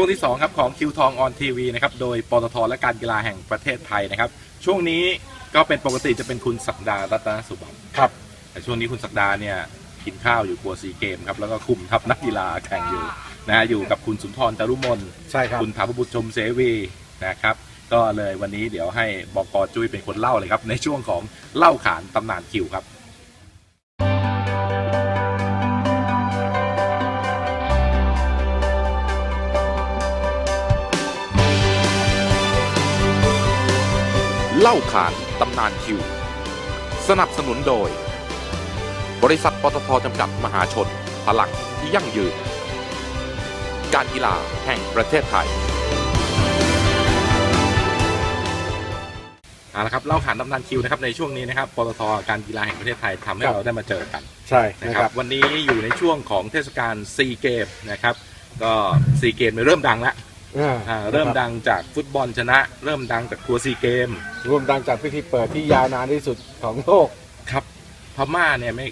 ช่วงที่2ครับของคิวทองออนทีวีนะครับโดยปตทและการกีฬาแห่งประเทศไทยนะครับ ช่วงนี้ก็เป็นปกติจะเป็นคุณศักดารัตนสุบันครับแต่ช่วงนี้คุณศักดาเนี่ยกินข้าวอยู่กลัวซีเกมครับแล้วก็คุมทัพนักกีฬาแข่งอยู่นะฮะอยู่กับคุณสุนทรจารุมนใช่ครับคุณถาพบุตรชมเสวีนะครับ ก็เลยวันนี้เดี๋ยวให้บกจุ้ยเป็นคนเล่าเลยครับ ในช่วงของเล่าขานตำนานคิวครับ เล่าขานตำนานคิว สนับสนุนโดย บริษัทปตทจำกัดมหาชน พลังที่ยั่งยืน การกีฬาแห่งประเทศไทยเอาละครับเล่าขานตำนานคิวนะครับในช่วงนี้นะครับปตทการกีฬาแห่งประเทศไทยทำให้ครับเราได้มาเจอกันใช่นะนะคครัรับ บวันนี้อยู่ในช่วงของเทศกาลซีเกมนะครับ ก็ซีเกมเริ่มดังแล้ว อ่าอ่าเริ่มดังจากฟุตบอลชนะ เริ่มดังจากทัวร์ซีเกม รวมดังจากพิธีเปิดที่ยาวนานที่สุดของโลก ครับพม่าเนี่ยไม่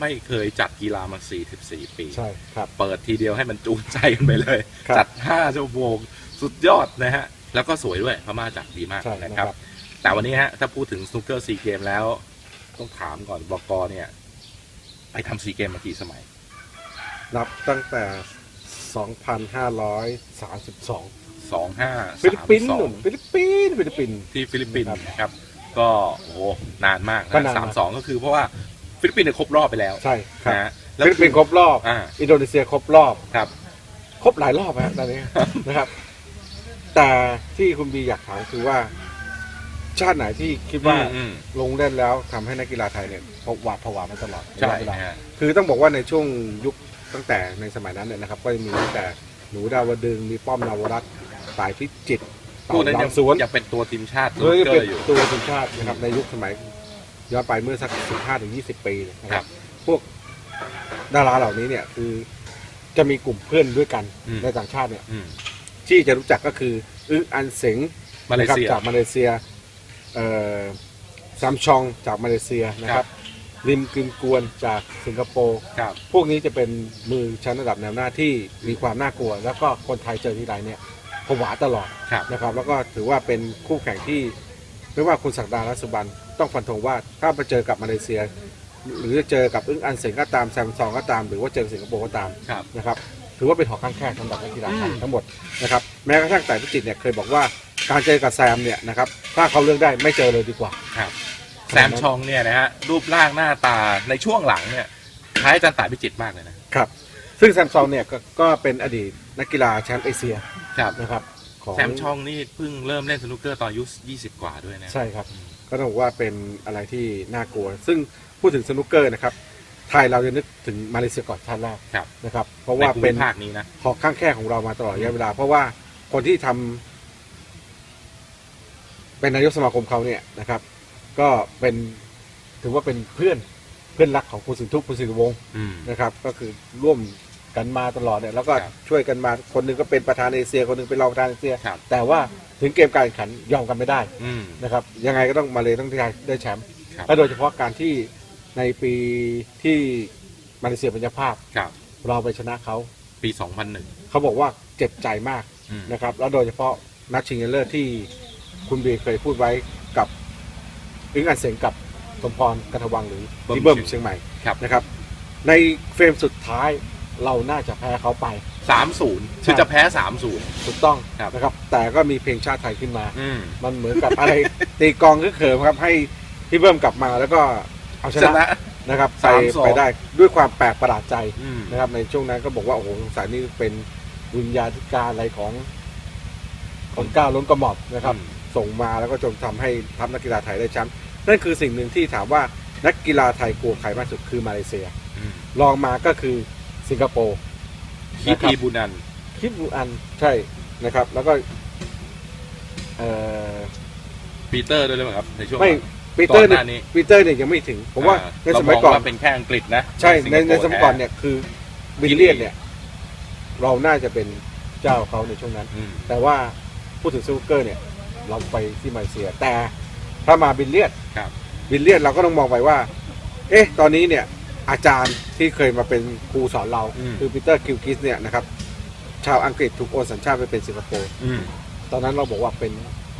ไม่เคยจัดกีฬามา 44 ปี ใช่ครับ เปิดทีเดียวให้มันจูนใจกันไปเลย ครับจัด 5 ชั่วโมงสุดยอดนะฮะ แล้วก็สวยด้วยพม่าจัดดีมากใช่นะนะคครัรับ บ แต่วันนี้ฮะ ถ้าพูดถึงสนุกเกอร์ซีเกมแล้ว ต้องถามก่อนบกเนี่ย ไปทำซีเกมมากี่สมัย นับตั้งแต่ 2,532 25ฟิลิปปินส์หนุนฟิลิปปินส์ฟิลิปปินส์ ที่ฟิลิปปินส์ครับนะครับ ก็โอ้โหนานมากก็นะนานสามสองก็คือเพราะว่าฟิลิปปินส์เนี่ยครบรอบไปแล้วใช่ครับนะฮะแล้วฟิลิปปินส์ครบรอบ อ่าอินโดนีเซียครบรอบ ครับ ครบหลายรอบฮะตอนนี้ นะครับ แต่ที่คุณบีอยากถามคือว่า ชาติไหนที่คิดว่าอืมอืม ลงเล่นแล้วทำให้นักกีฬาไทยเนี่ยพบหวาดผวามาตลอดใช่ระยะเวลานะฮะคือต้องบอกว่าในช่วงยุค ตั้งแต่ในสมัยนั้นเนี่ยนะครับ ก็จะมีตั้งแต่หนูดาวดึงมีป้อมนาวรัตน์สายพิจิตรพวกนั้นเต่ายังดำสวนยังเป็นตัวทีมชาติสนุเฮ้กยเกอเป็นร์อยู่ตัวทีมชาตินะครับในยุคสมัยย้อนไปเมื่อสักสิบห้าถึงยี่สิบปีนะคครัรับบพวกดาราเหล่านี้เนี่ยคือจะมีกลุ่มเพื่อนด้วยกันอืมในต่างชาติเนี่ยอืมที่จะรู้จักก็คืออึ้งอันเสงมาเลนะครับเซียจากมาเลเซียเอ่อซัมชองจากมาเลเซียนะคครัรับบ ริมกึนกวนจากสิงคโปร์ครับ พวกนี้จะเป็นมือชั้นระดับแนวหน้าที่มีความน่ากลัว แล้วก็คนไทยเจอที่ไรเนี่ยผวาตลอดครับนะครับ แล้วก็ถือว่าเป็นคู่แข่งที่ไม่ว่าคุณศักดาและสุบันต้องฟันธงว่าถ้าไปเจอกับมาเลเซีย หรือจะเจอกับอึ้งอันเสงก็ตามแซมซองก็ตาม หรือว่าเจอสิงคโปร์ก็ตามครับ นะครับถือว่าเป็นหอข้างแคบสำหรับนักกีฬาไทยอืมทั้งหมดนะครับแม้กระทั่งแต่พิจิตรเนี่ยเคยบอกว่าการเจอกับแซมเนี่ยนะครับถ้าเขาเลือกได้ไม่เจอเลยดีกว่าครับ แซมชองเนี่ยนะฮะรูปร่างหน้าตาในช่วงหลังเนี่ยคล้ายอาจารย์ต่ายพิจิตรมากเลยนะครับ ซึ่งแซมซองเนี่ยก็ก็เป็นอดีตนักกีฬาแชมป์เอเชียครับนะครับของแซมชองนี่เพิ่งเริ่มเล่นสนุกเกอร์ตอนอายุ20 กว่าด้วยนะใช่ครับ ก็ต้องบอกว่าเป็นอะไรที่น่ากลัว ซึ่งพูดถึงสนุกเกอร์นะครับไทยเราจะนึกถึงมาเลเซียก่อนชาติแรกครับนะครับ เพราะในว่าภูเป็มินภาคนี้นะหอกข้างแค่ของเรามาตลอดระยะเวลา เพราะว่าคนที่ทำเป็นนายกสมาคมเขาเนี่ยนะครับ ก็เป็นถือว่าเป็นเพื่อนเพื่อนรักของคุณสินทุกคุณสิริวงศ์อืม นะครับ ก็คือร่วมกันมาตลอดเนี่ยแล้วก็ครับช่วยกันมาคนหนึงก็เป็นประธานเอเชียคนหนึงเป็นรองประธานเอเชีย ครับ แต่ว่าถึงเกมการแข่งขันยอมกันไม่ได้ อืม นะครับยังไงก็ต้องมาเลยต้องได้ได้แชมป์ครับ และโดยเฉพาะการที่ในปีที่มาเลเซียเป็นเจ้าภาพ ครับ เราไปชนะเขา ปี 2001 เขาบอกว่าเจ็บใจมากอืม นะครับ แล้วโดยเฉพาะนัดชิงชนะเลิศที่คุณเบียร์เคยพูดไว้กับ อึ้งอันเสงกับสมพรกันทวังหรือที่เบิ้มเชียงใหม่ครับ นะครับ ในเฟรมสุดท้ายเราน่าจะแพ้เขาไป 30คือจะแพ้ 30 ถูกต้องครับนะครับ แต่ก็มีเพลงชาติไทยขึ้นมา อืม มันเหมือนกับอะไร ตีกลองก็เขิมครับ ให้พี่เบิ้มกลับมาแล้วก็เอาชชนะนะ นะครับไปสามสองไปได้ด้วยความแปลกประหลาดใจ อืม นะครับในช่วงนั้นก็บอกว่า โอ้โหสงสัยนี่เป็นวิญญาธิการอะไรของของก้าวล้นกระหม่อมนะครับ อืม ส่งมาแล้วก็จนทำให้ทัพนักกีฬาไทยได้แชมป์นั่นคือสิ่งหนึ่งที่ถามว่านักกีฬาไทยกลัวใครมากที่สุดคือมาเลเซียอืมรองมาก็คือสิงคโปร์คิปีบุนันคิดบูอันใช่นะครับ แล้วก็เอ่อปีเตอร์ด้วยหรือเปล่าครับในช่วงไม่หลังปีเตอร์ก่อนหเนี่ยน้านี้ปีเตอร์เนี่ยยังไม่ถึง ผมว่าอ่ในสมัยก่อนเรางว่าเป็นแค่อังกฤษนะ ใช่ในในสิงคโปร์สมัยก่อนแท้เนี่ยคือวิลเลียนเนี่ย เราน่าจะเป็นเจ้าเขาในช่วงนั้นอืมแต่ว่าพูดถึงซูเกอร์เนี่ย เราไปที่มาเลเซีย แต่ถ้ามาบิลเลียนครับ บิลเลียนเราก็ต้องมองไปว่า เอ๊ะ ตอนนี้เนี่ยอาจารย์ที่เคยมาเป็นครูสอนเราอืม คือปีเตอร์กิลกิสเนี่ยนะครับ ชาวอังกฤษถูกโอนสัญชาติไปเป็นสิงคโปร์ อืม ตอนนั้นเราบอกว่าเป็น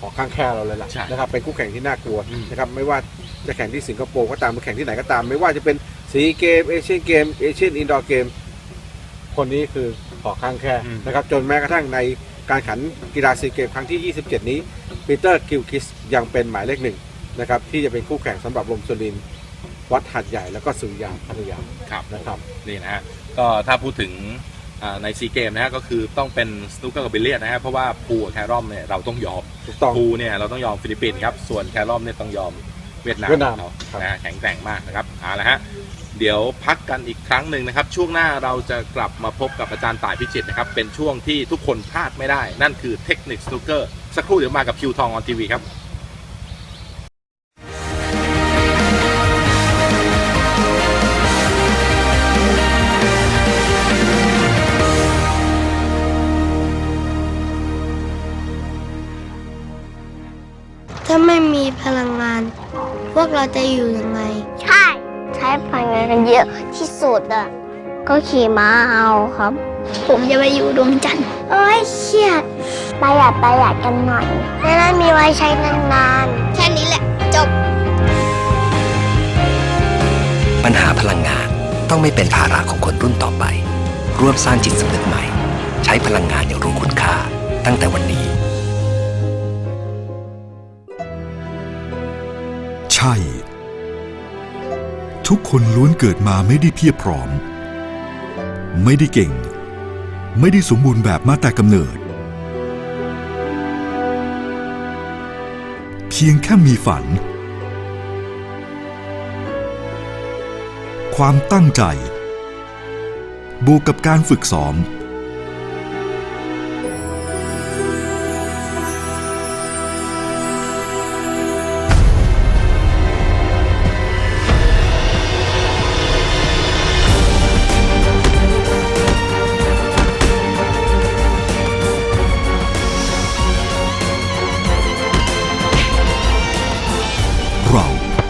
หอข้างแค่เราเลยล่ะใช่นะครับเป็นคู่แข่งที่น่ากลัวอืม นะครับไม่ว่าจะแข่งที่สิงคโปร์ก็ตามหรือแข่งที่ไหนก็ตาม ไม่ว่าจะเป็นซีเกมเอเชียนเกมเอเชียนอินดอร์เกมคนนี้คือหอข้างแค่นะครับจนแม้กระทั่งใน การขันกีฬาซีเกมครั้งที่ 27 นี้ปีเตอร์กิลคิสยังเป็นหมายเลขหนึ่งนะครับที่จะเป็นคู่แข่งสำหรับลมสุรินทร์วัดหัดใหญ่แล้วก็สุริยาพัทยาครับนะครับนี่นะฮะก็ถ้าพูดถึงอ่าในซีเกมนะฮะก็คือต้องเป็นสนุกเกอร์กับบิลเลียนนะฮะเพราะว่าพูกับแครอมเนี่ยเราต้องยอมถูกต้องพูเนี่ยเราต้องยอมฟิลิปปินส์ครับส่วนแครอมเนี่ยต้องยอมเวียดนามเวียดนามเขาครับนะฮะแข็งแกร่งมากนะครับเอาละฮะ เดี๋ยวพักกันอีกครั้งหนึ่งนะครับ ช่วงหน้าเราจะกลับมาพบกับอาจารย์ต่ายพิจิตรนะครับ เป็นช่วงที่ทุกคนพลาดไม่ได้ นั่นคือเทคนิคสนุกเกอร์สักครู่เดี๋ยวมากับคิวทองออนทีวีครับถ้าไม่มีพลังงาน พวกเราจะอยู่ยังไง ใช่ ใช้พลังงานกันเยอะที่สุดอะ ก็ขี่ม้าเอาครับ ผมจะไปอยู่ดวงจันทร์เอ้ยเครียดประหยัดประหยัดกันหน่อยจะได้มีไว้ใช้นานๆ แค่นี้แหละจบ ปัญหาพลังงานต้องไม่เป็นภาระของคนรุ่นต่อไป ร่วมสร้างจิตสำนึกใหม่ ใช้พลังงานอย่างรู้คุณค่า ตั้งแต่วันนี้ ใช่ ทุกคนล้วนเกิดมาไม่ได้เพียบพร้อม ไม่ได้เก่ง ไม่ได้สมบูรณ์แบบมาแต่กำเนิด เพียงแค่มีฝัน ความตั้งใจ บวกกับการฝึกซ้อม